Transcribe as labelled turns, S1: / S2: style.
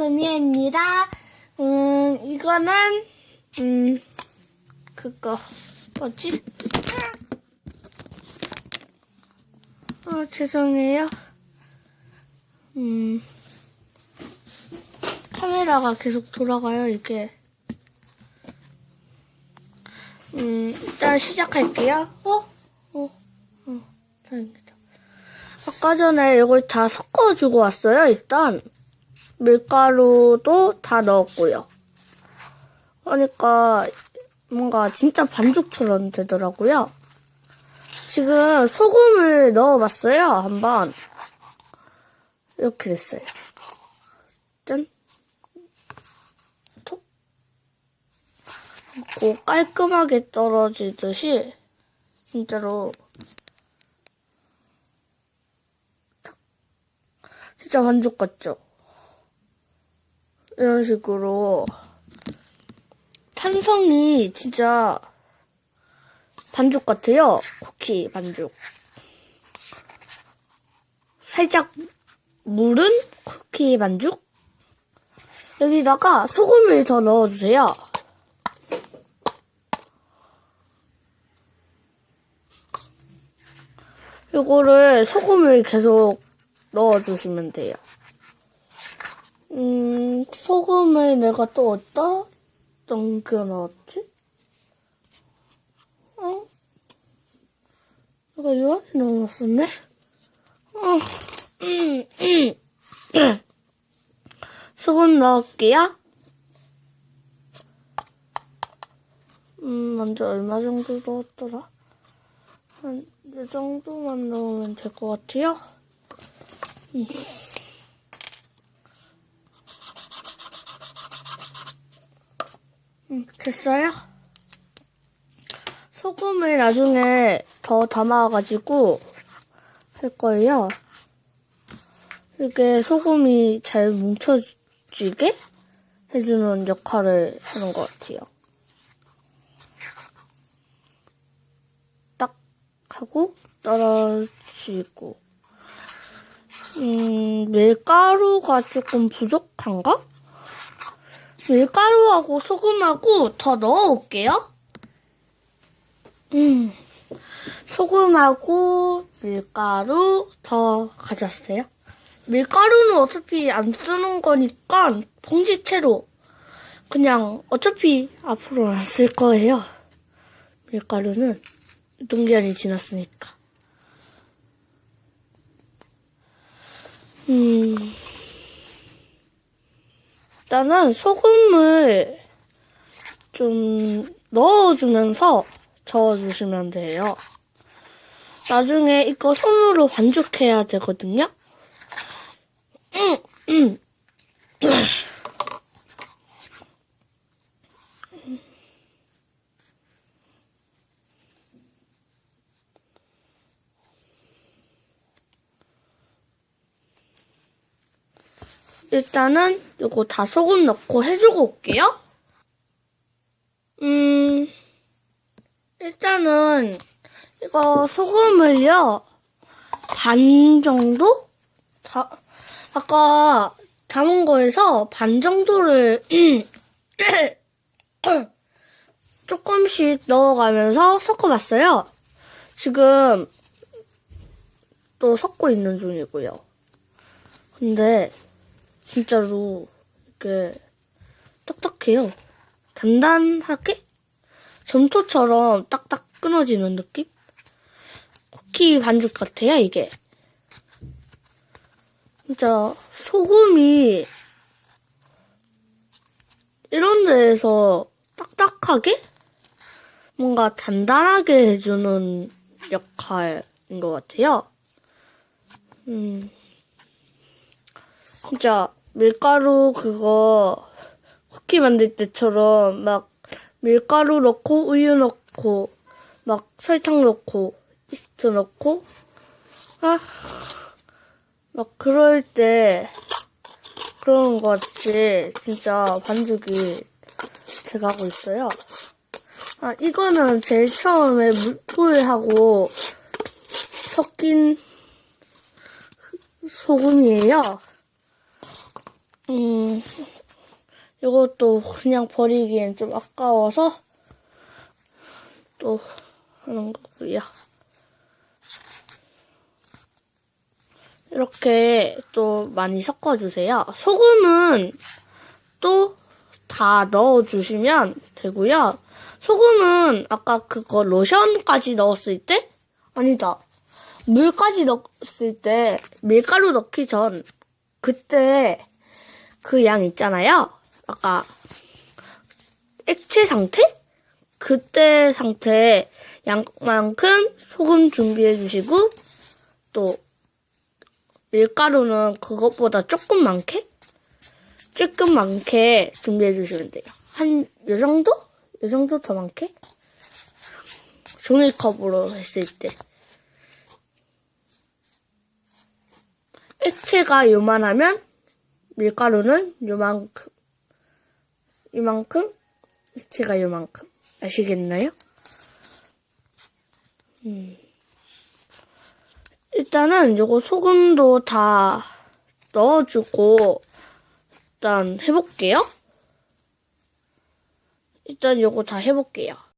S1: 금이입니다. 음, 이거는, 음, 그거, 뭐지? 어, 죄송해요. 음, 카메라가 계속 돌아가요, 이게. 음, 일단 시작할게요. 어? 어, 어, 다행이다. 아까 전에 이걸 다 섞어주고 왔어요, 일단. 밀가루도 다 넣었고요. 그러니까 뭔가 진짜 반죽처럼 되더라고요. 지금 소금을 넣어봤어요, 한번. 이렇게 됐어요. 짠. 톡. 고 깔끔하게 떨어지듯이 진짜로 탁. 진짜 반죽 같죠? 이런 식으로 탄성이 진짜 반죽 같아요. 쿠키 반죽. 살짝 물은 쿠키 반죽. 여기다가 소금을 더 넣어주세요. 요거를 소금을 계속 넣어주시면 돼요. 음, 소금을 내가 또 어디다 넘겨놨지? 어? 내가 요 안에 넣어놨었네? 어, 음, 음. 소금 넣을게요. 음, 먼저 얼마 정도 넣었더라? 한, 이 정도만 넣으면 될 것 같아요. 음. 음, 됐어요? 소금을 나중에 더 담아가지고 할 거예요. 이게 소금이 잘 뭉쳐지게 해주는 역할을 하는 것 같아요. 딱 하고 떨어지고 음, 밀가루가 조금 부족한가? 밀가루하고 소금하고 더 넣어올게요. 음, 소금하고 밀가루 더 가져왔어요. 밀가루는 어차피 안 쓰는 거니까 봉지채로 그냥 어차피 앞으로 안 쓸 거예요. 밀가루는 유통기한이 지났으니까. 음. 일단은 소금을 좀 넣어주면서 저어주시면 돼요. 나중에 이거 손으로 반죽해야 되거든요. 일단은 이거 다 소금 넣고 해주고 올게요. 음, 일단은 이거 소금을요, 반 정도? 다, 아까 담은 거에서 반 정도를 조금씩 넣어가면서 섞어봤어요. 지금 또 섞고 있는 중이고요. 근데 진짜로 이게 딱딱해요. 단단하게 점토처럼 딱딱 끊어지는 느낌? 쿠키 반죽 같아요, 이게. 진짜 소금이 이런 데에서 딱딱하게 뭔가 단단하게 해주는 역할인 것 같아요. 음, 진짜 밀가루 그거 쿠키 만들 때처럼 막 밀가루 넣고 우유 넣고 막 설탕 넣고 이스트 넣고 아 막 그럴 때 그러는 것 같이 진짜 반죽이 제가 하고 있어요. 아 이거는 제일 처음에 물풀하고 섞인 소금이에요. 음, 음, 이것도 그냥 버리기엔 좀 아까워서 또 하는 거고요. 이렇게 또 많이 섞어주세요. 소금은 또 다 넣어주시면 되고요. 소금은 아까 그거 로션까지 넣었을 때 아니다. 물까지 넣었을 때 밀가루 넣기 전 그때 그 양 있잖아요. 아까 액체 상태? 그때 상태 양만큼 소금 준비해 주시고 또 밀가루는 그것보다 조금 많게 조금 많게 준비해 주시면 돼요. 한 요 정도? 요 정도 더 많게? 종이컵으로 했을 때. 액체가 요만하면 밀가루는 요만큼. 이만큼? 액체가 요만큼. 아시겠나요? 음. 일단은 요거 소금도 다 넣어주고 일단 해볼게요. 일단 요거 다 해볼게요.